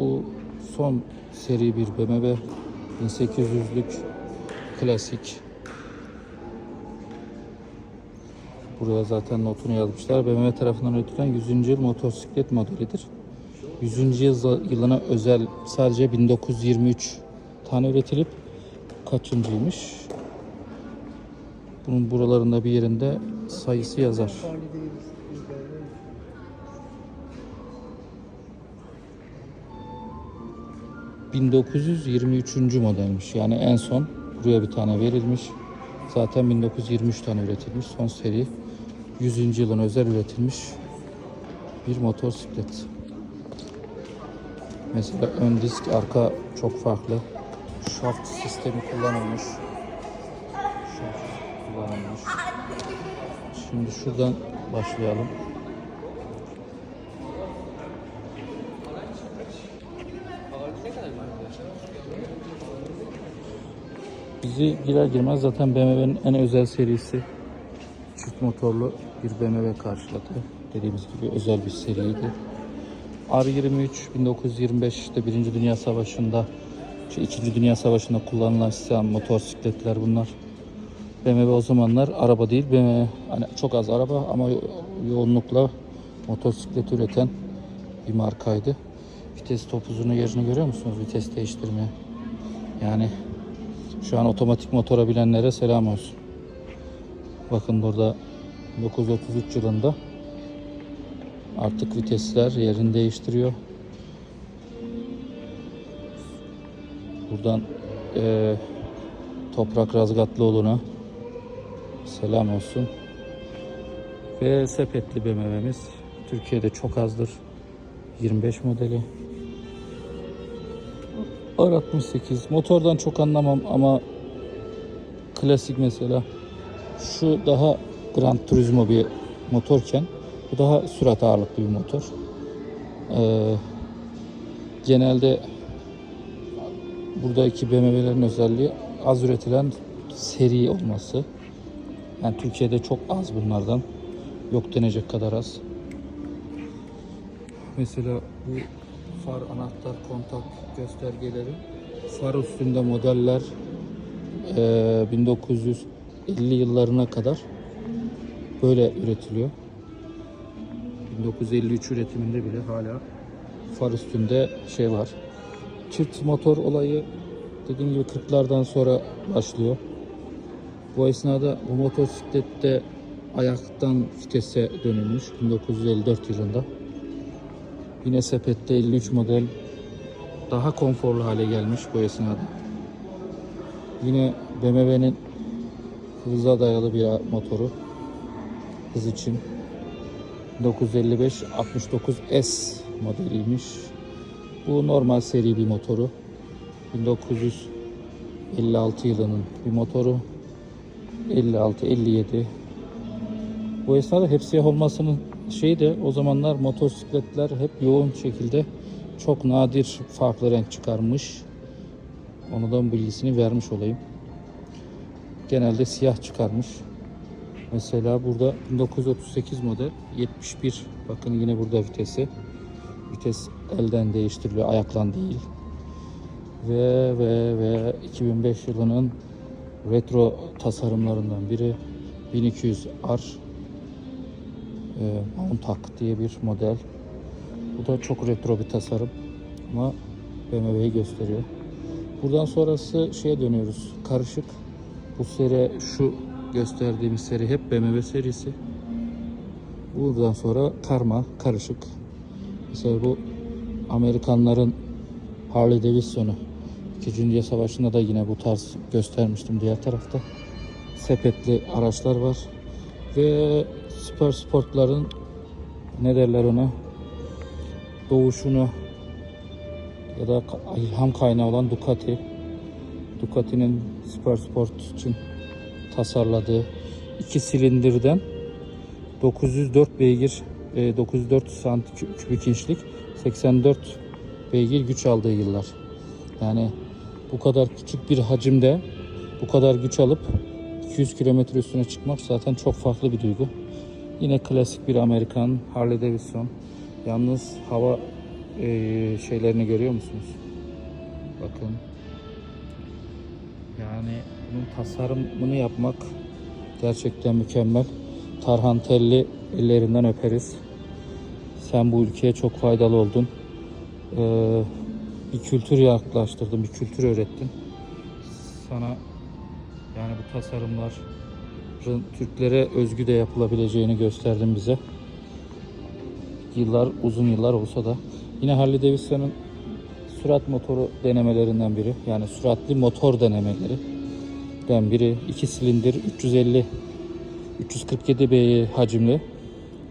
Bu son seri bir BMW 1800'lük klasik. Buraya zaten notunu yazmışlar. BMW tarafından üretilen 100. yıl motosiklet modelidir. 100. yıl yılına özel sadece 1923 tane üretilip kaçıncıymış? Bunun buralarında bir yerinde sayısı yazar. 1923. modelmiş. Yani en son buraya bir tane verilmiş. Zaten 1923 tane üretilmiş. Son seri 100. yılın özel üretilmiş bir motosiklet. Mesela ön disk, arka çok farklı. Şaft sistemi kullanılmış. Şaft kullanılmış. Şimdi şuradan başlayalım. Bizi girer girmez zaten BMW'nin en özel serisi çift motorlu bir BMW karşıladı. Dediğimiz gibi özel bir seriydi. R23 1925'te Birinci Dünya Savaşı'nda şu İkinci Dünya Savaşı'nda kullanılan sistem motosikletler bunlar. BMW o zamanlar araba değil, BMW hani çok az araba ama yo- yoğunlukla motosiklet üreten bir markaydı. Vites topuzunun yerini görüyor musunuz? Vites değiştirmeye. Yani şu an otomatik motora bilenlere selam olsun. Bakın burada 1933 yılında artık vitesler yerini değiştiriyor. Buradan eee Toprak Razgatlıoğlu'na selam olsun. Ve sepetli BMW'miz Türkiye'de çok azdır. 25 modeli. R68 motordan çok anlamam ama klasik mesela şu daha Gran Turismo bir motorken bu daha sürat ağırlıklı bir motor. Ee, genelde buradaki BMW'lerin özelliği az üretilen seri olması. Yani Türkiye'de çok az bunlardan. Yok denecek kadar az. Mesela bu far, anahtar, kontak göstergeleri far üstünde modeller eee, 1950 yıllarına kadar böyle üretiliyor. 1953 üretiminde bile hala far üstünde şey var. Çift motor olayı dediğim gibi 40'lardan sonra başlıyor. Bu esnada bu motosiklette ayaktan vitese dönülmüş 1954 yılında. Yine sepette 53 model daha konforlu hale gelmiş bu esnada. Yine BMW'nin hıza dayalı bir motoru hız için 1955 69S modeliymiş. Bu normal seri bir motoru. 1956 yılının bir motoru. 56 57 bu esnada hep siyah olmasının şeyi de o zamanlar motosikletler hep yoğun şekilde çok nadir farklı renk çıkarmış. Onu da bilgisini vermiş olayım. Genelde siyah çıkarmış. Mesela burada 1938 model 71 bakın yine burada vitesi. Vites elden değiştiriliyor ayaklan değil. Ve ve ve 2005 yılının retro tasarımlarından biri 1200 R e, Montauk diye bir model. Bu da çok retro bir tasarım ama BMW'yi gösteriyor. Buradan sonrası şeye dönüyoruz. Karışık. Bu seri şu gösterdiğimiz seri hep BMW serisi. Buradan sonra karma, karışık. Mesela bu Amerikanların Harley Davidson'u. İkinci Dünya Savaşı'nda da yine bu tarz göstermiştim diğer tarafta. Sepetli araçlar var. Ve süper sportların ne derler ona doğuşunu ya da ilham kaynağı olan Ducati. Ducati'nin süper sport için tasarladığı iki silindirden 904 beygir e, 904 sant kü- kübik inçlik 84 beygir güç aldığı yıllar. Yani bu kadar küçük bir hacimde bu kadar güç alıp 200 kilometre üstüne çıkmak zaten çok farklı bir duygu. Yine klasik bir Amerikan Harley Davidson. Yalnız hava eee, şeylerini görüyor musunuz? Bakın. Yani bunun tasarımını yapmak gerçekten mükemmel. Tarhan Telli ellerinden öperiz. Sen bu ülkeye çok faydalı oldun. Ee, bir kültür yaklaştırdın, bir kültür öğrettin. Sana yani bu tasarımların Türklere özgü de yapılabileceğini gösterdin bize. Yıllar, uzun yıllar olsa da. Yine Harley Davidson'ın sürat motoru denemelerinden biri. Yani süratli motor denemeleri den biri. 2 silindir 350 347 beygir hacimli.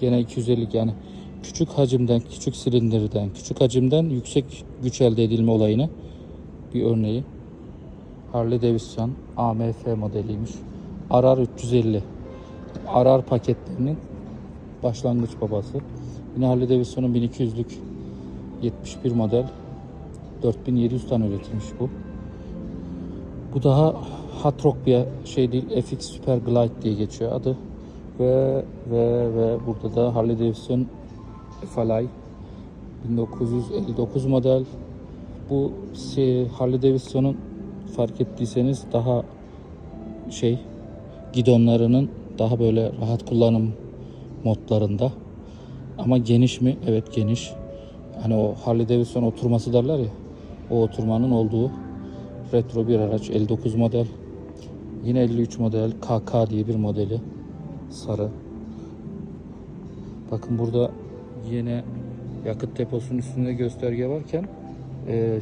Gene 250 yani küçük hacimden, küçük silindirden, küçük hacimden yüksek güç elde edilme olayını bir örneği. Harley Davidson AMF modeliymiş. Arar 350. Arar paketlerinin başlangıç babası. Yine Harley Davidson'un 1200'lük 71 model 4700 tane üretilmiş bu. Bu daha hot rock bir şey değil. FX Super Glide diye geçiyor adı. Ve ve ve burada da Harley Davidson FLI 1959 model. Bu Harley Davidson'un fark ettiyseniz daha şey gidonlarının daha böyle rahat kullanım modlarında. Ama geniş mi? Evet geniş. Hani o Harley Davidson oturması derler ya. O oturmanın olduğu retro bir araç 59 model. Yine 53 model KK diye bir modeli. Sarı. Bakın burada yine yakıt deposunun üstünde gösterge varken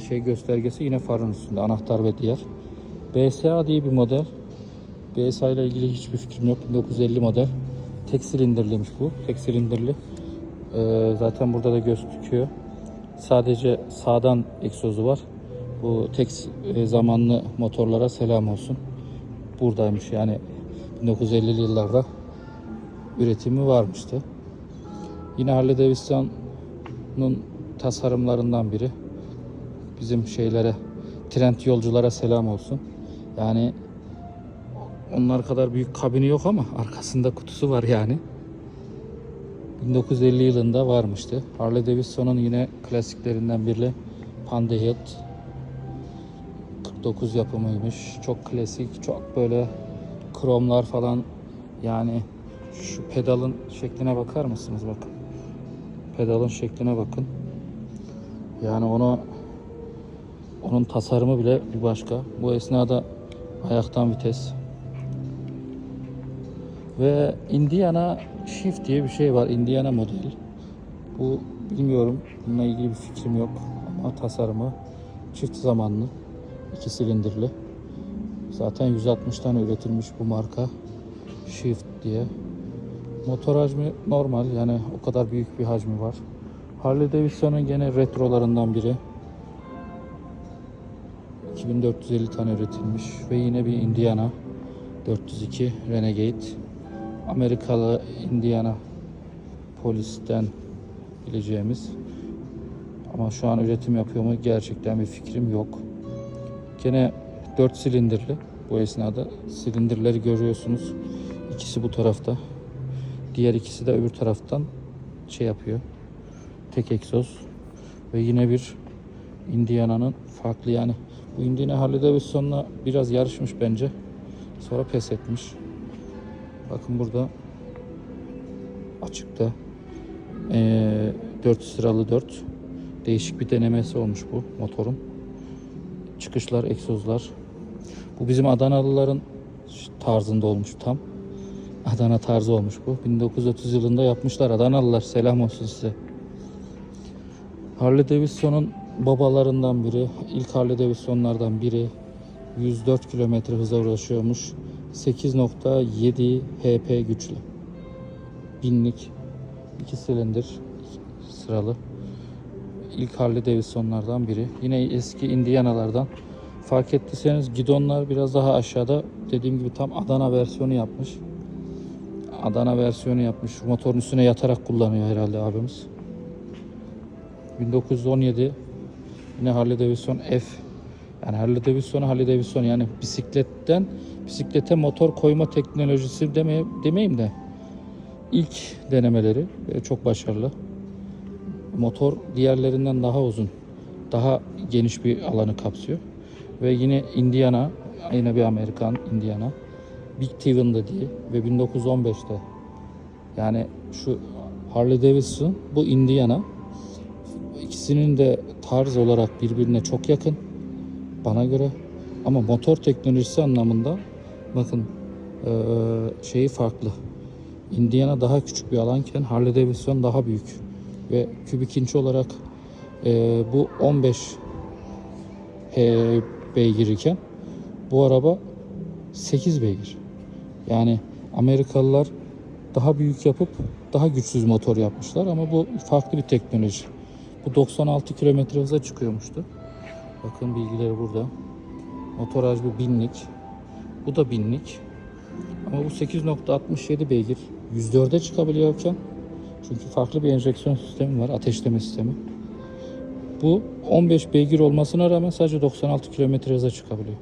şey göstergesi yine farın üstünde anahtar ve diğer. BSA diye bir model. BSA ile ilgili hiçbir fikrim yok. 1950 model. Tek silindirliymiş bu. Tek silindirli. Eee, zaten burada da gözüküyor. Sadece sağdan egzozu var. Bu tek e, zamanlı motorlara selam olsun. Buradaymış yani 1950'li yıllarda üretimi varmıştı. Yine Harley Davidson'un tasarımlarından biri. Bizim şeylere, trend yolculara selam olsun. Yani onlar kadar büyük kabini yok ama arkasında kutusu var yani. 1950 yılında varmıştı. Harley Davidson'un yine klasiklerinden biri Panda Hilt. 49 yapımıymış. Çok klasik, çok böyle kromlar falan. Yani şu pedalın şekline bakar mısınız bakın. Pedalın şekline bakın. Yani onu onun tasarımı bile bir başka. Bu esnada ayaktan vites. Ve Indiana Shift diye bir şey var. Indiana model. Bu bilmiyorum. Bununla ilgili bir fikrim yok. Ama tasarımı çift zamanlı. iki silindirli. Zaten 160 tane üretilmiş bu marka. Shift diye. Motor hacmi normal. Yani o kadar büyük bir hacmi var. Harley Davidson'un gene retrolarından biri. 2450 tane üretilmiş ve yine bir Indiana 402 Renegade Amerikalı Indiana polisten bileceğimiz ama şu an üretim yapıyor mu gerçekten bir fikrim yok. Gene 4 silindirli bu esnada silindirleri görüyorsunuz. İkisi bu tarafta. Diğer ikisi de öbür taraftan şey yapıyor. Tek egzoz ve yine bir Indiana'nın farklı yani bu Indiana Harley Davidson'la biraz yarışmış bence. Sonra pes etmiş. Bakın burada açıkta eee 4 sıralı 4 değişik bir denemesi olmuş bu motorun. Çıkışlar, egzozlar. Bu bizim Adanalıların tarzında olmuş tam. Adana tarzı olmuş bu. 1930 yılında yapmışlar Adanalılar. Selam olsun size. Harley Davidson'un babalarından biri, ilk Harley Davidson'lardan biri 104 kilometre hıza ulaşıyormuş. 8.7 HP güçlü. Binlik, iki silindir sıralı. İlk Harley Davidson'lardan biri. Yine eski Indiana'lardan. Fark ettiyseniz gidonlar biraz daha aşağıda. Dediğim gibi tam Adana versiyonu yapmış. Adana versiyonu yapmış. Motorun üstüne yatarak kullanıyor herhalde abimiz. 1917 yine Harley Davidson F. Yani Harley Davidson Harley Davidson yani bisikletten bisiklete motor koyma teknolojisi demeye, demeyeyim de ilk denemeleri ve çok başarılı. motor diğerlerinden daha uzun. Daha geniş bir alanı kapsıyor. Ve yine Indiana, yine bir Amerikan Indiana. Big Steven'da diye ve 1915'te yani şu Harley Davidson bu Indiana. İkisinin de tarz olarak birbirine çok yakın bana göre. Ama motor teknolojisi anlamında bakın eee, şeyi farklı. Indiana daha küçük bir alanken Harley Davidson daha büyük ve kübik inç olarak eee, bu 15 he- beygir iken bu araba 8 beygir. Yani Amerikalılar daha büyük yapıp daha güçsüz motor yapmışlar ama bu farklı bir teknoloji. Bu 96 kilometre hıza çıkıyormuştu. Bakın bilgileri burada. Motor hacmi binlik. Bu da binlik. Ama bu 8.67 beygir. 104'e çıkabiliyorken çünkü farklı bir enjeksiyon sistemi var. Ateşleme sistemi. Bu 15 beygir olmasına rağmen sadece 96 kilometre hıza çıkabiliyor.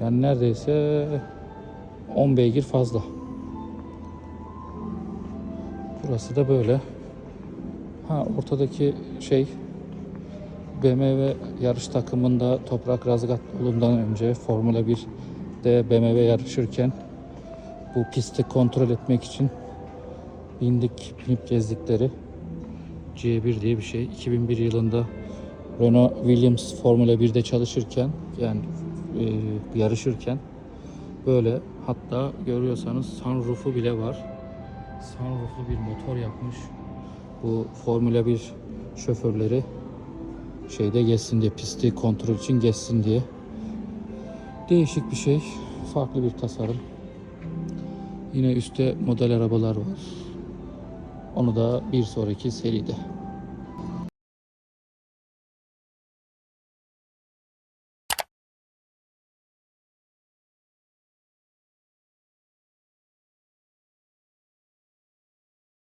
Yani neredeyse 10 beygir fazla. Burası da böyle. Ha ortadaki şey BMW yarış takımında Toprak Razgatoğlu'ndan önce Formula 1'de BMW yarışırken bu pisti kontrol etmek için bindik, binip gezdikleri C1 diye bir şey. 2001 yılında Renault Williams Formula 1'de çalışırken yani e, yarışırken böyle hatta görüyorsanız sunroof'u bile var. Sunroof'lu bir motor yapmış. Bu Formula 1 şoförleri şeyde geçsin diye pisti kontrol için geçsin diye. Değişik bir şey. Farklı bir tasarım. Yine üstte model arabalar var. Onu da bir sonraki seride.